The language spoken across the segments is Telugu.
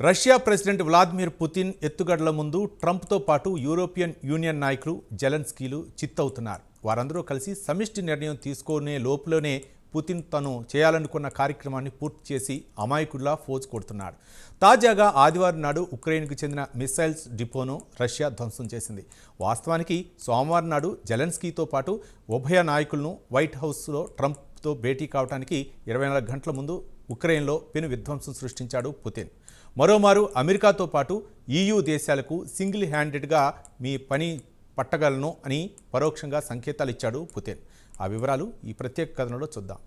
రష్యా ప్రెసిడెంట్ వ్లాదిమిర్ పుతిన్ ఎత్తుగడల ముందు ట్రంప్తో పాటు యూరోపియన్ యూనియన్ నాయకులు జెలెన్స్కీలు చిత్తవుతున్నారు. వారందరూ కలిసి సమిష్టి నిర్ణయం తీసుకునే లోపులోనే పుతిన్ తను చేయాలనుకున్న కార్యక్రమాన్ని పూర్తి చేసి అమాయకుడిలా ఫోజు కొడుతున్నాడు. తాజాగా ఆదివారం నాడు ఉక్రెయిన్కు చెందిన మిస్సైల్స్ డిపోను రష్యా ధ్వంసం చేసింది. వాస్తవానికి సోమవారం నాడు జెలెన్స్కీతో పాటు ఉభయ నాయకులను వైట్ హౌస్లో ట్రంప్తో భేటీ కావడానికి ఇరవై నాలుగు గంటల ముందు ఉక్రెయిన్లో పెను విధ్వంసం సృష్టించాడు పుతిన్. మరోమారు అమెరికాతో పాటు ఈయూ దేశాలకు సింగిల్ హ్యాండెడ్గా మీ పని పట్టగలను అని పరోక్షంగా సంకేతాలు ఇచ్చాడు పుతిన్. ఆ వివరాలు ఈ ప్రత్యేక కథనంలో చూద్దాం.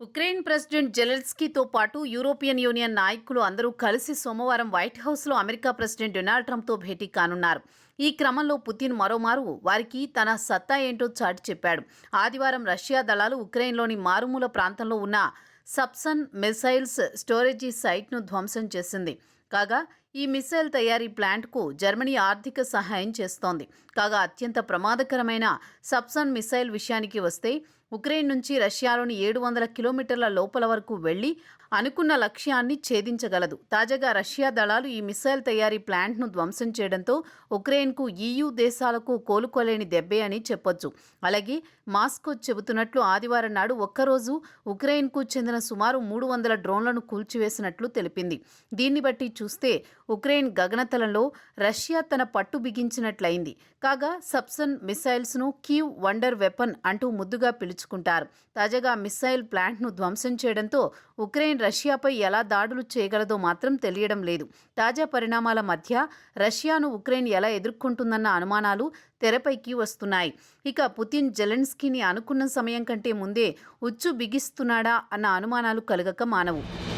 ఉక్రెయిన్ ప్రెసిడెంట్ జెలెన్స్కీతో పాటు యూరోపియన్ యూనియన్ నాయకులు అందరూ కలిసి సోమవారం వైట్ హౌస్లో అమెరికా ప్రెసిడెంట్ డొనాల్డ్ ట్రంప్తో భేటీ కానున్నారు. ఈ క్రమంలో పుతిన్ మరోమారు వారికి తన సత్తా ఏంటో చాటి చెప్పాడు. ఆదివారం రష్యా దళాలు ఉక్రెయిన్లోని మారుమూల ప్రాంతంలో ఉన్న సబ్సన్ మిసైల్స్ స్టోరేజీ సైట్ను ధ్వంసం చేసింది. కాగా ఈ మిసైల్ తయారీ ప్లాంట్కు జర్మనీ ఆర్థిక సహాయం చేస్తోంది. కాగా అత్యంత ప్రమాదకరమైన సబ్సన్ మిసైల్ విషయానికి వస్తే ఉక్రెయిన్ నుంచి రష్యాలోని ఏడు వందల కిలోమీటర్ల లోపల వరకు వెళ్ళి అనుకున్న లక్ష్యాన్ని ఛేదించగలదు. తాజాగా రష్యా దళాలు ఈ మిసైల్ తయారీ ప్లాంట్ను ధ్వంసం చేయడంతో ఉక్రెయిన్కు ఈయూ దేశాలకు కోలుకోలేని దెబ్బే అని చెప్పొచ్చు. అలాగే మాస్కో చెబుతున్నట్లు ఆదివారం నాడు ఒక్కరోజు ఉక్రెయిన్కు చెందిన సుమారు మూడు వందల డ్రోన్లను కూల్చివేసినట్లు తెలిపింది. దీన్ని బట్టి చూస్తే ఉక్రెయిన్ గగనతలంలో రష్యా తన పట్టు బిగించినట్లయింది. కాగా సబ్సన్ మిసైల్స్ను కీవ్ వండర్ వెపన్ అంటూ ముద్దుగా పిలుచుకుంటారు. తాజాగా మిసైల్ ప్లాంట్ను ధ్వంసం చేయడంతో ఉక్రెయిన్ రష్యాపై ఎలా దాడులు చేయగలదో మాత్రం తెలియడం లేదు. తాజా పరిణామాల మధ్య రష్యాను ఉక్రెయిన్ ఎలా ఎదుర్కొంటుందన్న అనుమానాలు తెరపైకి వస్తున్నాయి. ఇక పుతిన్ జెలెన్స్కీని అనుకున్న సమయం కంటే ముందే ఉచ్చు బిగిస్తున్నాడా అన్న అనుమానాలు కలగక మానవు.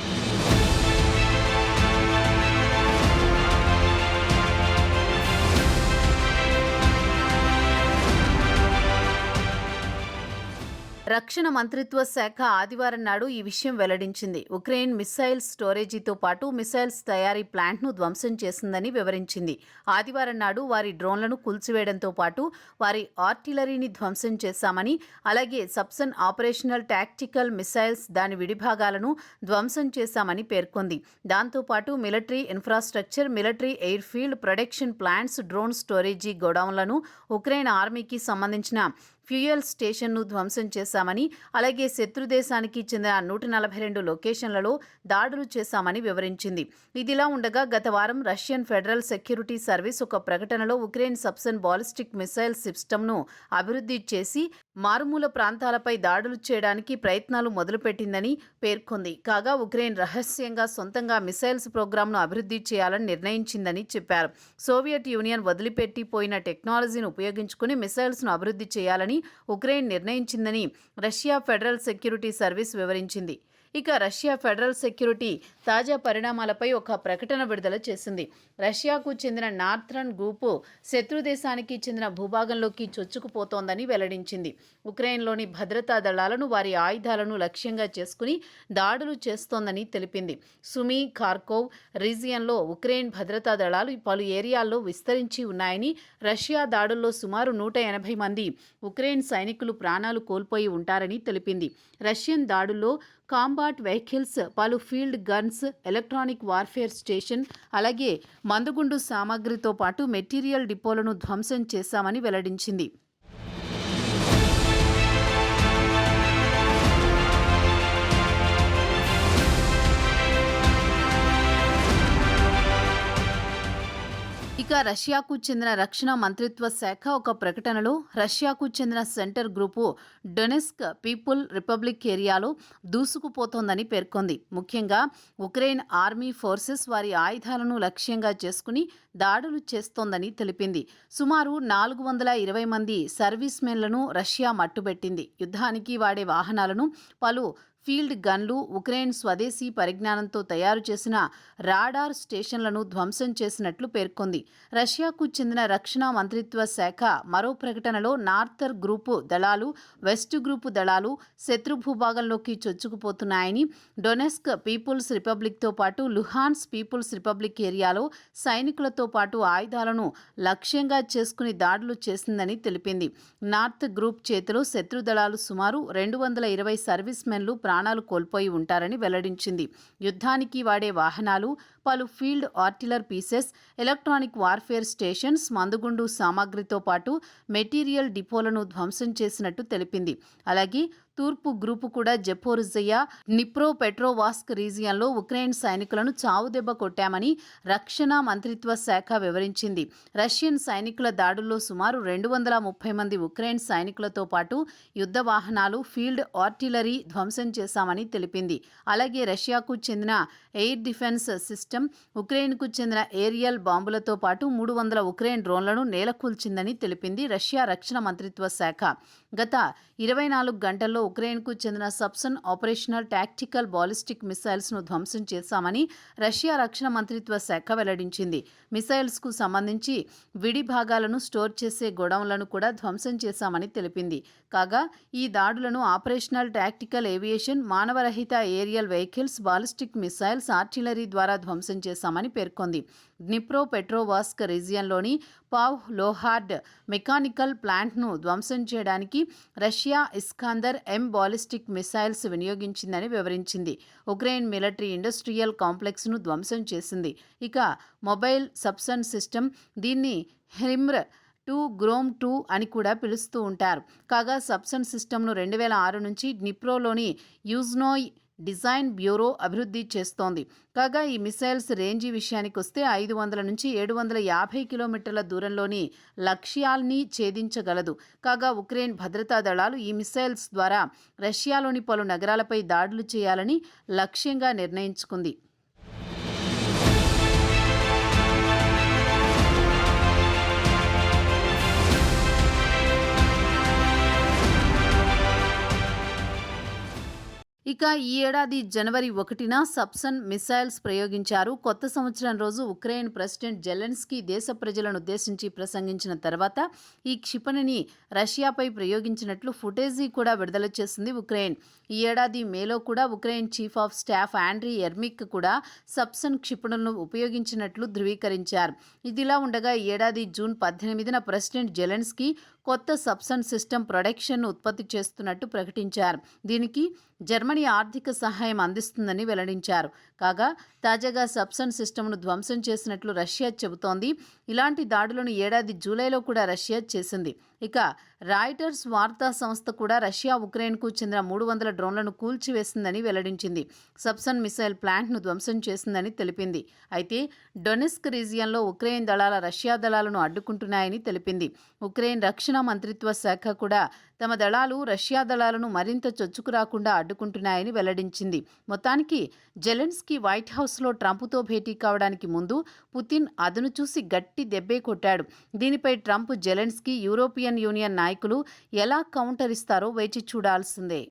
రక్షణ మంత్రిత్వ శాఖ ఆదివారం నాడు ఈ విషయం వెల్లడించింది. ఉక్రెయిన్ మిసైల్ స్టోరేజీతో పాటు మిసైల్స్ తయారీ ప్లాంట్ను ధ్వంసం చేసిందని వివరించింది. ఆదివారం నాడు వారి డ్రోన్లను కూల్చివేయడంతో పాటు వారి ఆర్టిలరీని ధ్వంసం చేశామని అలాగే సబ్సన్ ఆపరేషనల్ టాక్టికల్ మిసైల్స్ దాని విడిభాగాలను ధ్వంసం చేశామని పేర్కొంది. దాంతోపాటు military infrastructure military air field production plants drone storage గోడౌన్లను Ukraine ఆర్మీకి సంబంధించిన ఫ్యూయల్ స్టేషన్ను ధ్వంసం చేశామని అలాగే శత్రు దేశానికి చెందిన నూట నలభై రెండు లొకేషన్లలో దాడులు చేశామని వివరించింది. ఇదిలా ఉండగా గత వారం రష్యన్ ఫెడరల్ సెక్యూరిటీ సర్వీస్ ఒక ప్రకటనలో ఉక్రెయిన్ సబ్సన్ బాలిస్టిక్ మిసైల్ సిస్టమ్ను అభివృద్ధి చేసి మారుమూల ప్రాంతాలపై దాడులు చేయడానికి ప్రయత్నాలు మొదలుపెట్టిందని పేర్కొంది. కాగా ఉక్రెయిన్ రహస్యంగా సొంతంగా మిసైల్స్ ప్రోగ్రాంను అభివృద్ధి చేయాలని నిర్ణయించిందని చెప్పారు. సోవియట్ యూనియన్ వదిలిపెట్టిపోయిన టెక్నాలజీని ఉపయోగించుకుని మిసైల్స్ను అభివృద్ధి చేయాలని ఉక్రెయిన్ నిర్ణయించిందని రష్యా ఫెడరల్ సెక్యూరిటీ సర్వీస్ వివరించింది. ఇక రష్యా ఫెడరల్ సెక్యూరిటీ తాజా పరిణామాలపై ఒక ప్రకటన విడుదల చేసింది. రష్యాకు చెందిన నార్థరన్ గ్రూపు శత్రు దేశానికి చెందిన భూభాగంలోకి చొచ్చుకుపోతోందని వెల్లడించింది. ఉక్రెయిన్లోని భద్రతా దళాలను వారి ఆయుధాలను లక్ష్యంగా చేసుకుని దాడులు చేస్తోందని తెలిపింది. సుమి కార్కోవ్ రీజియన్లో ఉక్రెయిన్ భద్రతా దళాలు పలు ఏరియాల్లో విస్తరించి ఉన్నాయని రష్యా దాడుల్లో సుమారు నూట ఎనభై మంది ఉక్రెయిన్ సైనికులు ప్రాణాలు కోల్పోయి ఉంటారని తెలిపింది. రష్యన్ దాడుల్లో కాంబాట్ వెహికల్స్ పలు field guns electronic warfare station అలాగే మందుగుండు సామాగ్రితో పాటు మెటీరియల్ డిపోలను ధ్వంసం చేశామని వెల్లడించింది. ఇక రష్యాకు చెందిన రక్షణ మంత్రిత్వ శాఖ ఒక ప్రకటనలో రష్యాకు చెందిన centre group Donetsk people republic ఏరియాలో దూసుకుపోతోందని పేర్కొంది. ముఖ్యంగా ఉక్రెయిన్ ఆర్మీ ఫోర్సెస్ వారి ఆయుధాలను లక్ష్యంగా చేసుకుని దాడులు చేస్తోందని తెలిపింది. సుమారు నాలుగు వందల ఇరవై మంది సర్వీస్ మెన్లను రష్యా మట్టుబెట్టింది. యుద్ధానికి వాడే వాహనాలను పలు ఫీల్డ్ గన్లు ఉక్రెయిన్ స్వదేశీ పరిజ్ఞానంతో తయారు చేసిన రాడార్ స్టేషన్లను ధ్వంసం చేసినట్లు పేర్కొంది. రష్యాకు చెందిన రక్షణ మంత్రిత్వ శాఖ మరో ప్రకటనలో నార్థర్ గ్రూపు దళాలు వెస్ట్ గ్రూపు దళాలు శత్రు భూభాగంలోకి చొచ్చుకుపోతున్నాయని డొనెస్క్ పీపుల్స్ రిపబ్లిక్తో పాటు లుహాన్స్ పీపుల్స్ రిపబ్లిక్ ఏరియాలో సైనికులతో పాటు ఆయుధాలను లక్ష్యంగా చేసుకుని దాడులు చేసిందని తెలిపింది. నార్త్ గ్రూప్ చేతిలో శత్రు దళాలు సుమారు రెండు వందల ఇరవై సర్వీస్ మెన్లు ప్రాణాలు కోల్పోయి ఉంటారని వెల్లడించింది. యుద్ధానికి వాడే వాహనాలు పలు field artillery pieces electronic warfare stations మందుగుండు సామాగ్రితో పాటు మెటీరియల్ డిపోలను ధ్వంసం చేసినట్టు తెలిపింది. అలాగే తూర్పు గ్రూపు కూడా జపోరిజయా నిప్రో పెట్రోవాస్క్ రీజియన్లో ఉక్రెయిన్ సైనికులను చావుదెబ్బ కొట్టామని రక్షణ మంత్రిత్వ శాఖ వివరించింది. రష్యన్ సైనికుల దాడుల్లో సుమారు రెండు వందల ముప్పై మంది ఉక్రెయిన్ సైనికులతో పాటు యుద్ధ వాహనాలు ఫీల్డ్ ఆర్టిలరీ ధ్వంసం చేశామని తెలిపింది. అలాగే రష్యాకు చెందిన ఎయిర్ డిఫెన్స్ సిస్టమ్ ఉక్రెయిన్కు చెందిన ఏరియల్ బాంబులతో పాటు మూడు వందల ఉక్రెయిన్ డ్రోన్లను నేలకూల్చిందని తెలిపింది రష్యా రక్షణ మంత్రిత్వ శాఖ. గత ఇరవై నాలుగు గంటల్లో ఉక్రెయిన్కు చెందిన సబ్సన్ ఆపరేషనల్ టాక్టికల్ బాలిస్టిక్ మిసైల్స్ను ధ్వంసం చేశామని రష్యా రక్షణ మంత్రిత్వ శాఖ వెల్లడించింది. మిసైల్స్కు సంబంధించి విడి భాగాలను స్టోర్ చేసే గొడౌన్లను కూడా ధ్వంసం చేశామని తెలిపింది. కాగా ఈ దాడులను operational tactical aviation మానవరహిత aerial vehicles ballistic missiles artillery ద్వారా ధ్వంసం చేశామని పేర్కొంది. డ్నిప్రో పెట్రోవాస్క్ రీజియన్లోని పావ్ లోహార్డ్ మెకానికల్ ప్లాంట్ను ధ్వంసం చేయడానికి Russia Iskander M ballistic missiles వినియోగించిందని వివరించింది. ఉక్రెయిన్ మిలిటరీ ఇండస్ట్రియల్ కాంప్లెక్స్ను ధ్వంసం చేసింది. ఇక మొబైల్ సబ్సన్ సిస్టమ్ దీన్ని హిమ్ర టూ గ్రోమ్ టూ అని కూడా పిలుస్తూ ఉంటారు. కాగా సబ్సన్ సిస్టమ్ను రెండు వేల ఆరు నుంచి డ్నిప్రోలోని యూజ్నోయ్ డిజైన్ బ్యూరో అభివృద్ధి చేస్తోంది. కాగా ఈ మిసైల్స్ రేంజీ విషయానికి వస్తే ఐదు వందల నుంచి ఏడు వందల యాభై కిలోమీటర్ల దూరంలోని లక్ష్యాల్ని ఛేదించగలదు. కాగా ఉక్రెయిన్ భద్రతా దళాలు ఈ మిసైల్స్ ద్వారా రష్యాలోని పలు నగరాలపై దాడులు చేయాలని లక్ష్యంగా నిర్ణయించుకుంది. ఇక ఈ ఏడాది జనవరి ఒకటిన సబ్సన్ మిసైల్స్ ప్రయోగించారు. కొత్త సంవత్సరం రోజు ఉక్రెయిన్ ప్రెసిడెంట్ జెలెన్స్కీ దేశ ప్రజలను ఉద్దేశించి ప్రసంగించిన తర్వాత ఈ క్షిపణిని రష్యాపై ప్రయోగించినట్లు ఫుటేజీ కూడా విడుదల చేసింది ఉక్రెయిన్. ఈ ఏడాది మేలో కూడా Ukraine chief of staff Andriy Yermak కూడా సబ్సన్ క్షిపణులను ఉపయోగించినట్లు ధృవీకరించారు. ఇదిలా ఉండగా ఈ ఏడాది జూన్ పద్దెనిమిదిన ప్రెసిడెంట్ జెలెన్స్కీ కొత్త సబ్సన్ సిస్టమ్ ప్రొడక్షన్ ఉత్పత్తి చేస్తున్నట్టు ప్రకటించారు. దీనికి జర్మనీ ఆర్థిక సహాయం అందిస్తుందని వెల్లడించారు. కాగా తాజాగా సబ్సన్ సిస్టమ్ను ధ్వంసం చేసినట్లు రష్యా చెబుతోంది. ఇలాంటి దాడులను ఏడాది జూలైలో కూడా రష్యా చేసింది. ఇక రాయిటర్స్ వార్తా సంస్థ కూడా రష్యా ఉక్రెయిన్కు చెందిన మూడు వందల డ్రోన్లను కూల్చివేసిందని వెల్లడించింది. సబ్సన్ మిసైల్ ప్లాంట్ను ధ్వంసం చేసిందని తెలిపింది. అయితే డొనెస్క్ రీజియన్లో ఉక్రెయిన్ దళాల రష్యా దళాలను అడ్డుకుంటున్నాయని తెలిపింది. ఉక్రెయిన్ రక్షణ మంత్రిత్వ శాఖ కూడా తమ దళాలు రష్యా దళాలను మరింత చొచ్చుకురాకుండా అడ్డుకుంటున్నాయని వెల్లడించింది. మొత్తానికి జెలెన్స్కీ వైట్ హౌస్లో ట్రంప్తో భేటీ కావడానికి ముందు పుతిన్ అదును చూసి గట్టి దెబ్బే కొట్టాడు. దీనిపై ట్రంప్ జెలెన్స్కీ యూరోపియన్ యూనియన్ నాయకులు ఎలా కౌంటర్ ఇస్తారో వేచి చూడాల్సిందే.